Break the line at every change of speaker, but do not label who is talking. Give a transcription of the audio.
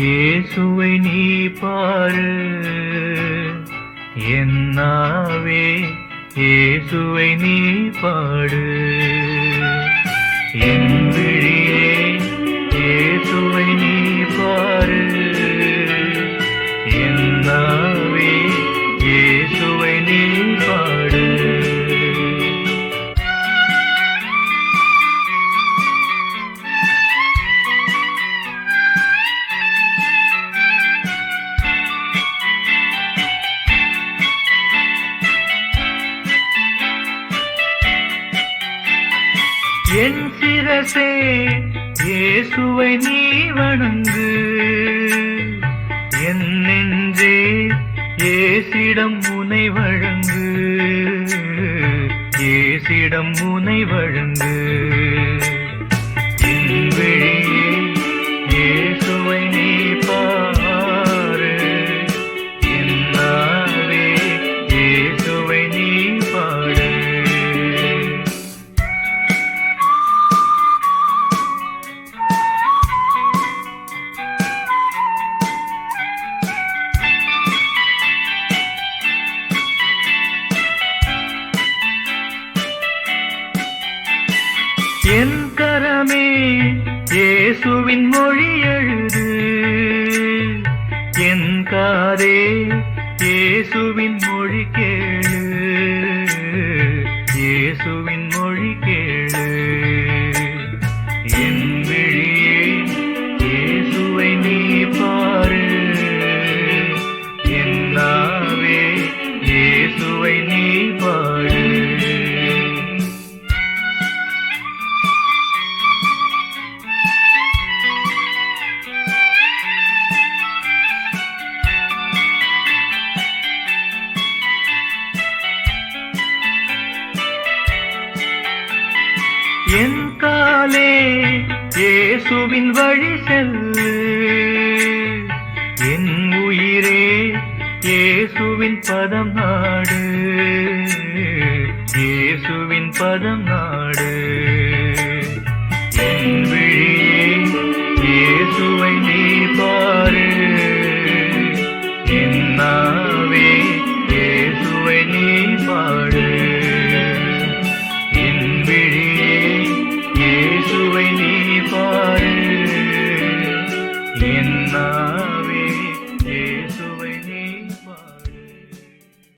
இயேசுவை நீ பாரு. என்னாவே இயேசுவை நீ பாடு. என் என் சிரசே இயேசுவை நீ வணங்கு. என் நெஞ்சே ஏசிடம் முனை வழங்கு. ஏசிடம் முனை வழங்கு. என் கரமே இயேசுவின் மொழி எழுது. என் காதே இயேசுவின் மொழி கேளு. இயேசுவின் என் காலே இயேசுவின் வழி செல்லு. என் உயிரே இயேசுவின் பதம் நாடு. இயேசுவின் பதம் நாடு. என்னாவே இயேசுவை